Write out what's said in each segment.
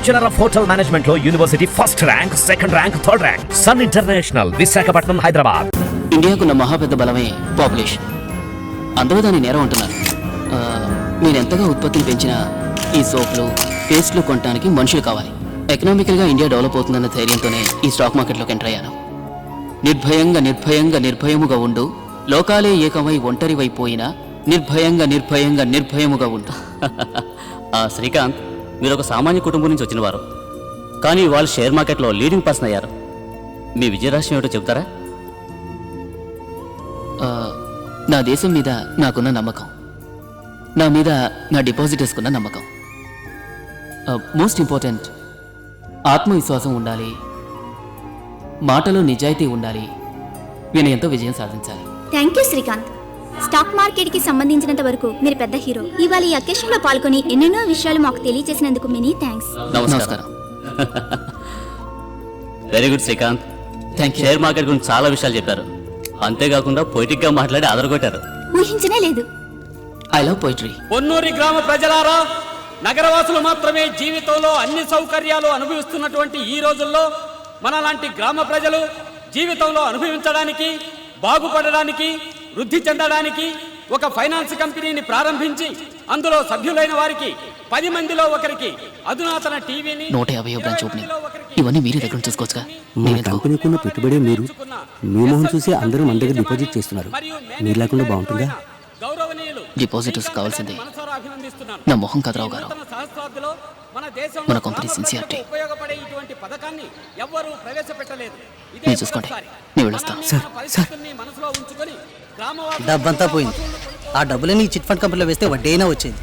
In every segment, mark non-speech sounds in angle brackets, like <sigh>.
Bachelor of hotel మేనేజ్మెంట్లో university first rank second rank third rank. Sun international Visakhapatnam Hyderabad. ఇండియాకున్న మహాపెద్ద బలమే population. అందరూ దాన్ని నేరం అంటున్నారు. నేను మీరు ఎంతగా ఉత్పత్తిని పెంచినా ఈ సోప్లు పేస్ట్లు కొనడానికి మనుషులు కావాలి. ఎకనామికల్గా ఇండియా డెవలప్ అవుతుందన్న ధైర్యంతోనే ఈ స్టాక్ మార్కెట్లోకి ఎంటర్ అయ్యాను. నిర్భయంగా నిర్భయంగా నిర్భయముగా ఉండు. లోకాలే ఏకమై ఒంటరివైపోయినా నిర్భయంగా నిర్భయంగా నిర్భయముగా ఉండు. <laughs> ఆ శ్రీకాంత్ మీరు ఒక సామాన్య కుటుంబం నుంచి వచ్చినవారు. కానీ వాళ్ళు షేర్ మార్కెట్లో లీడింగ్ పర్సన్ అయ్యారు. మీ విజయరాశి ఏమిటో చెబుతారా? ఆ, నా దేశం మీద నాకున్న నమ్మకం. నా మీద నా డిపాజిటర్స్కున్న నమ్మకం. మోస్ట్ ఇంపార్టెంట్ ఆత్మవిశ్వాసం ఉండాలి. మాటలో నిజాయితీ ఉండాలి. వినయంతో విజయం సాధించాలి. Thank you Srikanth. స్టాక్ మార్కెట్కి సంబంధించినంత వరకు మీరు పెద్ద హీరో. ఇవాళ ఈ అకేషన్లో పాల్గొని ఎన్నెన్నో విషయాలు మాకు తెలియజేసినందుకు మెనీ థ్యాంక్స్ నమస్కారం. Very good Srikanth. Thank you share market గురించి చాలా విషయాలు చెప్పారు. అంతేకాకుండా పొయిటిక్గా మాట్లాడి అదరగొట్టారు. ఊహించనే లేదు. ఐ లవ్ పోయిటరీ పొన్నూరి గ్రామ ప్రజలారా నగరవాసులు మాత్రమే జీవితంలో అన్ని సౌకర్యాలు అనుభవిస్తున్నటువంటి ఈ రోజుల్లో మనలాంటి గ్రామ ప్రజలు జీవితంలో అనుభవించడానికి బాగుపడడానికి వృద్ధి చెందడానికి ఒక ఫైనాన్స్ కంపెనీని ప్రారంభించి అందులో సభ్యులైన వారికి పది మందిలో ఒకరికి అధునాతన టీవీని నూట యాభై బ్రాంచ్ ఓపెనింగ్ ఇవన్నీ మీరే దగ్గర చూసుకోవచ్చుగా. మా నేనెందుకు? కంపెనీకున్న పెట్టుబడి మీరు మీ మొహం చూసి అందరూ మన దగ్గర డిపాజిట్ చేస్తున్నారు. మీరు లేకుండా బాగుంటుందా? గౌరవనీయులు డిపాజిటర్స్ కావాల్సిందే. నా మొహం కదరావు గారు. మన కంపెనీ సిన్సియారిటీ. ప్రజలకు ఉపయోగపడే ఇటువంటి పథకాన్ని ఎవ్వరూ ప్రవేశపెట్టలేదు. ఇదే మీరు చూసుకోండి. నేను వెళ్ళొస్తాను. మన సార్, డబ్బంతా పోయింది. ఆ డబ్బులని చిట్ ఫండ్ కంపెనీలో వేస్తే వడ్డీ అయినా వచ్చేది.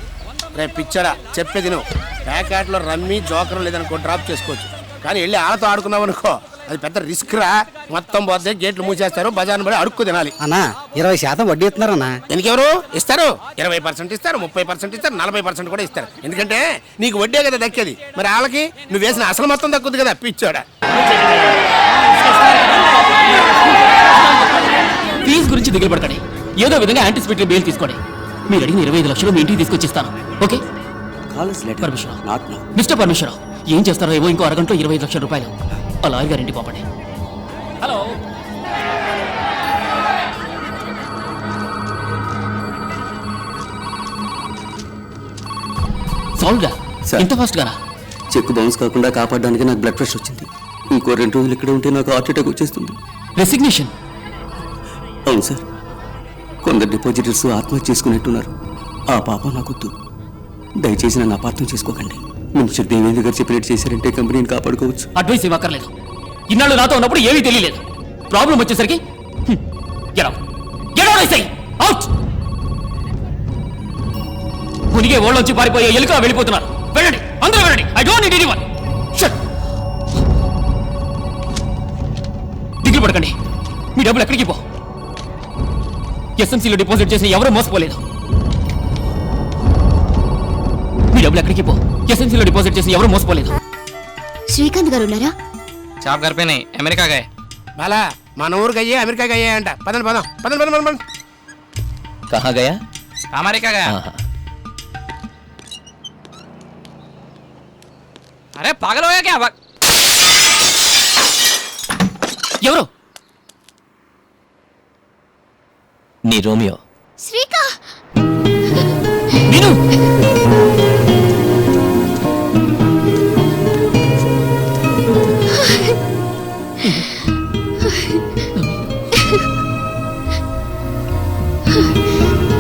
రే పిచ్చడా చెప్పేది నువ్వు ప్యాకెట్లో రమ్మి జోకరం లేదనుకో డ్రాప్ చేసుకోవచ్చు. కానీ వెళ్ళి ఆడతో ఆడుకున్నావు అనుకో అది పెద్ద రిస్క్ రా. మొత్తం పోతే గేట్లు మూసేస్తారు బజార్ను పడి అడుక్కు తినాలి. అన్నా ఇరవై శాతం వడ్డీ ఇస్తున్నారన్నా. ఎందుకెవరు? ఇస్తారు. ఇరవై పర్సెంట్ ఇస్తారు ముప్పై పర్సెంట్ ఇస్తారు నలభై పర్సెంట్ కూడా ఇస్తారు. ఎందుకంటే నీకు వడ్డే కదా దక్కేది. మరి వాళ్ళకి నువ్వు వేసిన అసలు మొత్తం దక్కుద్ది కదా పిచ్చోడా. ఫీజు గురించి దిగులు పడకండి. ఏదో విధంగా యాంటిసిపేటరీ బెయిల్ తీసుకోండి. మీరు అడిగిన ఇరవై ఐదు లక్షలు మీ ఇంటికి తీసుకొచ్చిస్తాను. Okay? Callers letter permission not no mister Parameswara Rao ఏం చేస్తారో ఏవో ఇంకో అరగంటలో ఇరవై ఐదు లక్షల రూపాయలు. ఆ లాయర్ గారింటి పంపండి. హలో సాల్వ్గా? సార్. ఇంత ఫాస్ట్ గానా? చెక్ బౌన్స్ కాకుండా కాపాడడానికి నాకు బ్లడ్ ప్రెషర్ వచ్చింది. ఇంకో రెండు రోజులు ఇక్కడ ఉంటే నాకు హార్ట్ అటాక్ వచ్చేస్తుంది. రెసిగ్నేషన్ అవును సార్. కొందరు డిపాజిటర్స్ ఆత్మహత్య చేసుకున్నట్టున్నారు. ఆ పాప నాకొద్దు. దయచేసి నన్ను అపార్థం చేసుకోకండి. మినిస్టర్ దేవేంద్ర గారు చెప్పినట్టు చేశారంటే కంపెనీని కాపాడుకోవచ్చు. అడ్వైస్ ఇవ్వక్కర్లేదు. ఇన్నాళ్ళు నాతో ఉన్నప్పుడు ఏమీ తెలియలేదు. ప్రాబ్లం వచ్చేసరికి అవుట్ మునిగే ఓళ్ళొచ్చి పారిపోయే ఎలుక వెళ్ళిపోతున్నారు. వెళ్ళండి అందరూ వెళ్ళండి. ఐ డోంట్ నీడ్ ఎనీవన్ దిగులు పడకండి. మీ డబ్బులు ఎక్కడికి పో. ఎస్ఎంసీలో డిపాజిట్ చేసి ఎవరూ మోసపోలేదు. మీ డబ్బులు ఎక్కడికి పో. ఎస్ఎంసీలో డిపాజిట్ చేసి ఎవరూ మోసపోలేదు. శ్రీకాంత్ గారు ఉన్నారా? చాప్ గర్పేనే అమెరికా గాయ. బాలా మన ఊరికి అయ్యే అమెరికాకి అయ్యే అంట. పదండి పదం. పదండి పదం పదం కహా గయా? అమెరికా గాయ. అరే పగలవయ్యా ఎవరు? నీ రోమియో. శ్రీకా! విను!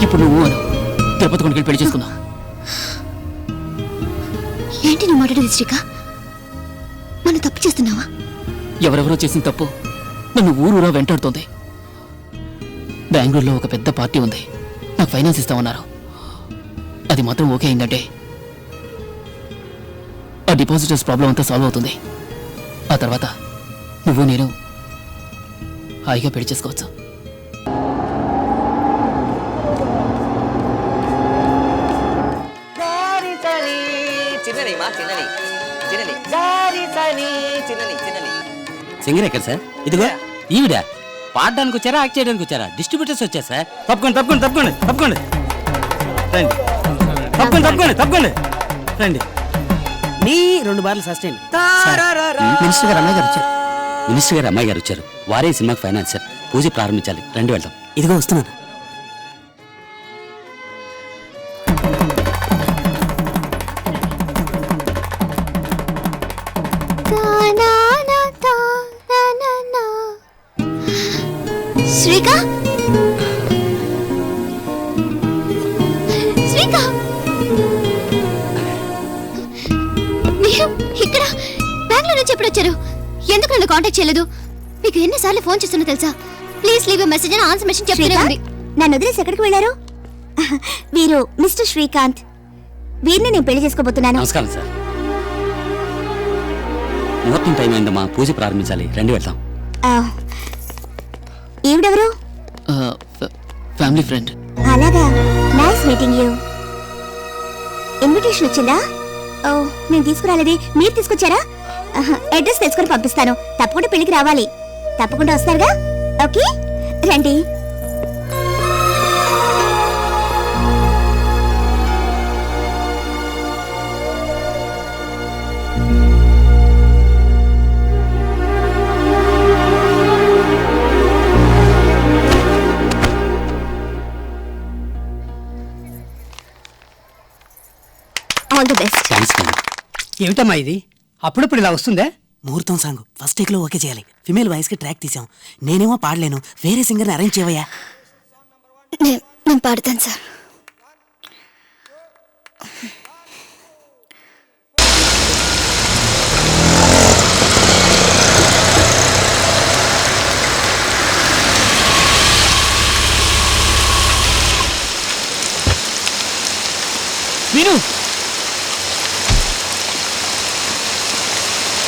ఇప్పుడు నువ్వు అను. తిరుపతి కొనుకెళ్ళి పెళ్ళి చేసుకుందాం. ఏంటి నువ్వు మాట్లాడేది శ్రీకా? మనం తప్పు చేస్తున్నావా? ఎవరెవరో చేసిన తప్పు నన్ను ఊరూరా వెంటాడుతోంది. బెంగళూరులో ఒక పెద్ద పార్టీ ఉంది. నాకు ఫైనాన్స్ ఇస్తామన్నారు. అది మాత్రం ఓకే అయిందంటే ఆ డిపాజిటర్స్ ప్రాబ్లం అంతా సాల్వ్ అవుతుంది. ఆ తర్వాత నువ్వు నేను హాయిగా పెళ్ళి చేసుకోవచ్చు. చిన్నని మా చిన్నని చిన్నని జారి సని చిన్నని చిన్నని సింగర్ ఎక్కడ సార్ ఇదిగో ఈవిడ. పాడడానికి వచ్చారా యాక్ట్ చేయడానికి వచ్చారా? డిస్ట్రిబ్యూటర్స్ వచ్చారు సార్. తప్పకుండా తప్పకుండా తప్పకుండా తప్పకుండా. రండి. తప్పకుండా తప్పకుండా తప్పకుండా. రండి. నీ రెండు బార్లు సస్టైన్ మినిస్టర్ గారు అమ్మాయి గారు వచ్చారు. మినిస్టర్ గారు అమ్మాయి గారు వచ్చారు. వారే సినిమాకి ఫైనాన్సర్ పూజ ప్రారంభించాలి. రండి వెళ్దాం. ఇదిగో వస్తున్నాను. శ్రీకా? శ్రీకా? మీరు ఇక్కడ బెంగళూరు నుంచి ఎప్పుడు వచ్చారు? ఎందుకు నన్ను కాంటాక్ట్ చేయలేదు? మీకు ఎన్నిసార్లు ఫోన్ చేస్తున్నా తెలుసా? ప్లీజ్ లీవ్ మెసేజ్ అని ఆన్సర్ మెసేజ్ చెప్తూనే ఉంది. నన్ను వదిలేసి ఎక్కడికి వెళ్ళారు? వీరు మిస్టర్ శ్రీకాంత్. వీరిని నేను పెళ్ళి చేసుకోబోతున్నాను. నమస్కారం సార్. ముహూర్తం టైం అయిందమ్మా. పూజ ప్రారంభించాలి. రండి వెళ్దాం. ఆ, ఈవిడెవరు? Family friend. అలాగా. Nice meeting you. ఇన్విటేషన్ వచ్చిందా? ఓ నేను తీసుకురాలేదే. మీరు తీసుకొచ్చారా? అడ్రస్ తెలుసుకొని పంపిస్తాను. తప్పకుండా పెళ్ళికి రావాలి. తప్పకుండా వస్తారుగా. ఓకే? రండి. All the best. Thanks madam ఏమిటమ్మా ఇది? అప్పుడప్పుడు ఇలా వస్తుందా? ముహూర్తం సాంగ్ ఫస్ట్ టేక్లో ఓకే చేయాలి. ఫిమేల్ వాయిస్కి ట్రాక్ తీసాం నేనేమో పాడలేను. వేరే సింగర్ అరేంజ్ చేయవయ్యా. నేను పాడతాను సార్. విను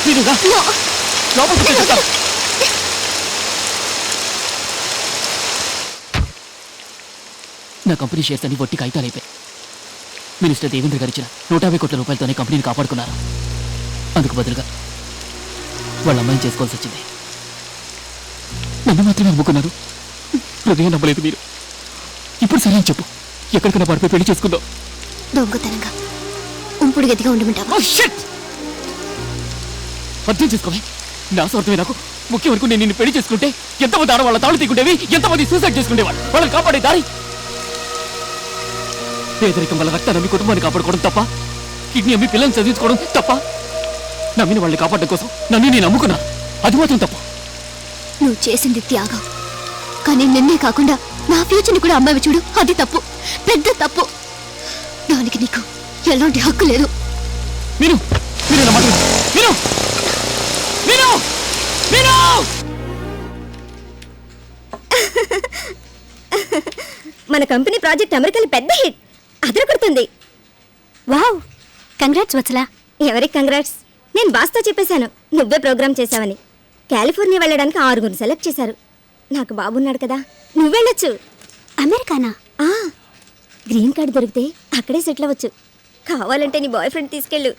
వినుగా లోపలికి చెప్తా నా కంపెనీ షేర్స్ అన్ని వట్టి కాగితాలు అయిపోయాయి మినిస్టర్ దేవేంద్ర గారు ఇచ్చిన నూట యాభై కోట్ల రూపాయలతోనే కంపెనీని కాపాడుకున్నారు అందుకు బదులుగా వాళ్ళ అమ్మాయిని చేసుకోవాల్సి వచ్చింది నన్ను మాత్రమే నమ్ముకున్నారు హృదయం నమ్మలేదు మీరు ఇప్పుడు సరే అని చెప్పు ఎక్కడికైనా పడిపోయి పెళ్ళి చేసుకుందాం దొంగతనంగా ఉంపుడు గదిగా ఉండమంటావా అర్థం చేసుకోవే నా స్వార్థమే నాకు. ముఖ్యం వరకు నేను నిన్ను పెళ్ళి చేసుకుంటే ఎంతమంది ఆడవాళ్ళ తాళు తీకుంటేవి ఎంతమంది సూసైడ్ చేసుకునేవాళ్ళు వాళ్ళని కాపాడే దారి. పేదరికం వల్ల రక్తాన్ని అమ్మి కుటుంబాన్ని కాపాడుకోవడం తప్ప కిడ్నీ అమ్మి పిల్లల్ని చదివించుకోవడం తప్ప నమ్మిన వాళ్ళని కాపాడడం కోసం నన్ను నేను నమ్ముకున్నా. అది మాత్రం తప్ప. నువ్వు చేసింది త్యాగం. కానీ నిన్నే కాకుండా నా ఫ్యూచర్ని కూడా అమ్మాయి చూడు. అది తప్పు. పెద్ద తప్పు. దానికి నీకు ఎలాంటి హక్కు లేదు. విను. మన కంపెనీ ప్రాజెక్ట్ అమెరికాలో పెద్ద హిట్. అదరకొడుతుంది వావ్. కంగ్రాట్స్ వత్సలా. ఎవరికి కంగ్రాట్స్? నేను బాస్తో చెప్పేశాను. నువ్వే ప్రోగ్రామ్ చేశావని. కాలిఫోర్నియా వెళ్ళడానికి ఆరుగురు సెలెక్ట్ చేశారు. నాకు బాబున్నాడు కదా. నువ్వు వెళ్ళొచ్చు. అమెరికానా? గ్రీన్ కార్డు దొరికితే అక్కడే సెటిల్ అవ్వచ్చు. కావాలంటే నీ బాయ్ ఫ్రెండ్ తీసుకెళ్ళు.